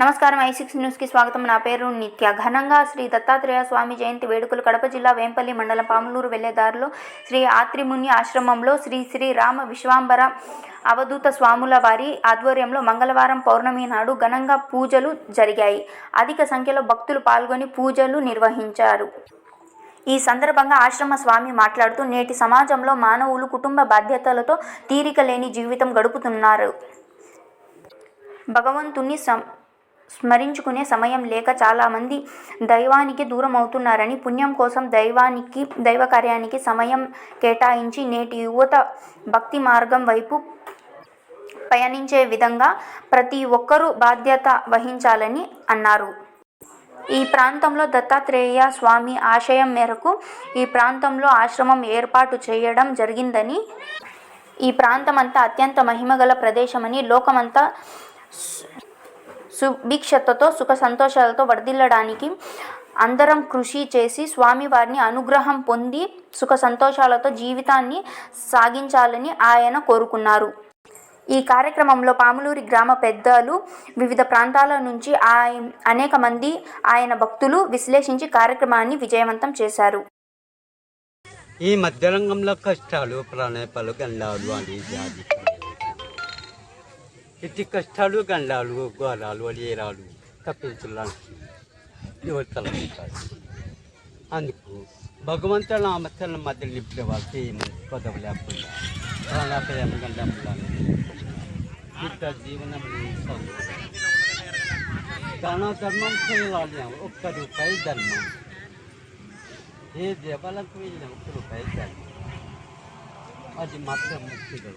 నమస్కారం. ఐ న్యూస్కి స్వాగతం. నా పేరు నిత్య. ఘనంగా శ్రీ దత్తాత్రేయ స్వామి జయంతి వేడుకలు కడప జిల్లా వేంపల్లి మండలం పాములూరు వెళ్ళే దారిలో శ్రీ ఆత్రిముని ఆశ్రమంలో శ్రీ శ్రీ రామ విశ్వాంబర అవధూత స్వాముల వారి ఆధ్వర్యంలో మంగళవారం పౌర్ణమి నాడు ఘనంగా పూజలు జరిగాయి. అధిక సంఖ్యలో భక్తులు పాల్గొని పూజలు నిర్వహించారు. ఈ సందర్భంగా ఆశ్రమ స్వామి మాట్లాడుతూ నేటి సమాజంలో మానవులు కుటుంబ బాధ్యతలతో తీరిక లేని జీవితం గడుపుతున్నారు. భగవంతుణ్ణి సం స్మరించుకునే సమయం లేక చాలామంది దైవానికి దూరం అవుతున్నారని పుణ్యం కోసం దైవానికి దైవ కార్యానికి సమయం కేటాయించి నేటి యువత భక్తి మార్గం వైపు పయనించే విధంగా ప్రతి ఒక్కరూ బాధ్యత వహించాలని అన్నారు. ఈ ప్రాంతంలో దత్తాత్రేయ స్వామి ఆశయం మేరకు ఈ ప్రాంతంలో ఆశ్రమం ఏర్పాటు చేయడం జరిగిందని ఈ ప్రాంతమంతా అత్యంత మహిమగల ప్రదేశమని లోకమంతా సుభిక్షతతో సుఖ సంతోషాలతో వర్ధిల్లడానికి అందరం కృషి చేసి స్వామివారిని అనుగ్రహం పొంది సుఖ సంతోషాలతో జీవితాన్ని సాగించాలని ఆయన కోరుకున్నారు. ఈ కార్యక్రమంలో పాములూరి గ్రామ పెద్దలు వివిధ ప్రాంతాల నుంచి ఆయ అనేక మంది ఆయన భక్తులు విశ్లేషించి కార్యక్రమాన్ని విజయవంతం చేశారు. ఈ మధ్యరంగంలో కష్టాలు ప్రాణాపాలు గండాలు అని వ్యాధి కష్టాలు గండాలు గోరాలు వలియరాలు తప్పించడానికి యువతలు అందుకు భగవంతుల నామతల మధ్య నింపిన వాళ్ళకి ఏమని పదవి లేకుండా ప్రాణాపాయం గండంలో ఇంత జీవనం దాన ధర్మం చేయాలి ఒక్క రూపాయి ధర్మం ఏ దేవాలకు వెళ్ళిన ఒక్క రూపాయి ధర్మం అది మాత్రం ముఖ్యం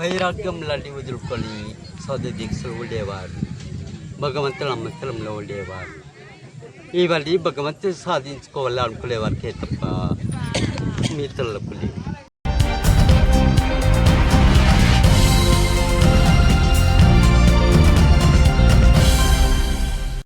వైరాగ్యం లాంటి వదులుకొని సౌద దీక్షలు ఉండేవారు. భగవంతుల అమ్మతలంలో ఉండేవారు. ఇవన్నీ భగవంతుడు సాధించుకోవాలనుకునేవారికే తప్ప మిగతలకు